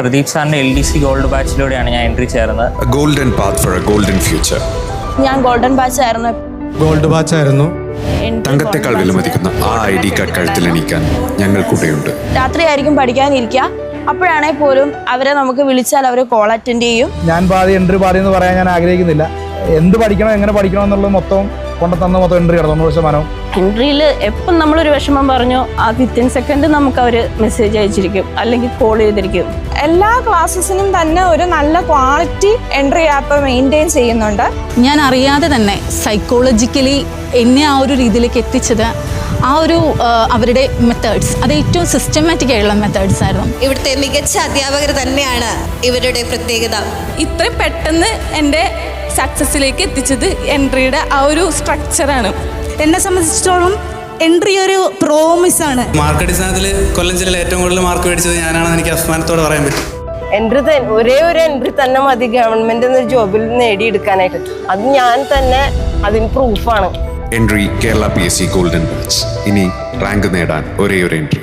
പ്രദീപ് സാറിന്റെ L D C gold ബാച്ചിലൂടെയാണ് ഞാൻ എൻട്രി ചേർന്നത്. Golden path for a golden future ഞാൻ ഗോൾഡൻ ബാച്ച് ആയിരുന്നു ഗോൾഡ് ബാച്ച് ആയിരുന്നു തങ്കത്തെക്കാൾ വിലമതിക്കുന്ന ആ ഐ ഡി കാർഡ് കഴുത്തിൽ അണിയിക്കാൻ ഞങ്ങൾ കൂടെയുണ്ട് രാത്രി ആയിരിക്കും പഠിക്കാനിരിക്കുക അപ്പോഴാണെങ്കിൽ പോലും അവരെ നമുക്ക് വിളിച്ചാൽ അവർ കോൾ അറ്റൻഡ് ചെയ്യും. ഞാൻ പാതി എൻട്രി പാതി എന്ന് പറയാൻ ഞാൻ ആഗ്രഹിക്കുന്നില്ല. എന്ത് പഠിക്കണം എങ്ങനെ പഠിക്കണം എന്നുള്ളത് മൊത്തം കൊണ്ടു തന്ന മൊത്തം എൻട്രി ആണ് തൊണ്ണൂറ് ശതമാനം എൻട്രിയിൽ എപ്പം നമ്മളൊരു വിഷമം പറഞ്ഞു ആ വിത്തിൻ സെക്കൻഡ് നമുക്ക് അവർ മെസ്സേജ് അയച്ചിരിക്കും അല്ലെങ്കിൽ കോൾ ചെയ്തിരിക്കും. എല്ലാ ക്ലാസ്സസിനും തന്നെ ഒരു നല്ല ക്വാളിറ്റി എൻട്രി ആപ്പ് മെയിന്റെയിൻ ചെയ്യുന്നുണ്ട്. ഞാൻ അറിയാതെ തന്നെ സൈക്കോളജിക്കലി എന്നെ ആ ഒരു രീതിയിലേക്ക് എത്തിച്ചത് ആ ഒരു അവരുടെ മെത്തേഡ്സ് അത് ഏറ്റവും സിസ്റ്റമാറ്റിക് ആയിട്ടുള്ള മെത്തേഡ്സ് ആയിരുന്നു. ഇവിടുത്തെ മികച്ച അധ്യാപകർ തന്നെയാണ് ഇവരുടെ പ്രത്യേകത. ഇത്രയും പെട്ടെന്ന് എന്റെ സക്സസ്സിലേക്ക് എത്തിച്ചത് എൻട്രിയുടെ ആ ഒരു സ്ട്രക്ചറാണ് എന്നെ സംബന്ധിച്ചിടത്തോളം എൻട്രി ഒരു പ്രോമിസ് ആണ്. മാർക്ക് അടിസ്ഥാനത്തിൽ കൊല്ലം ജില്ലയിൽ ഏറ്റവും കൂടുതൽ മാർക്ക് മേടിച്ചത് ഞാനാണെന്ന് എനിക്ക് അഭിമാനത്തോടെ പറയാൻ പറ്റും. എൻട്രി ഒരേ ഒരു എൻട്രി തന്നെ മതി ഗവൺമെന്റ് ജോബിൽ നേടിയെടുക്കാനായിട്ട്. അത് ഞാൻ തന്നെ അതിന് പ്രൂഫാണ് entry Kerala P S C golden batch ഇനി റാങ്ക് നേടാൻ ഒരേ ഒരു എൻട്രി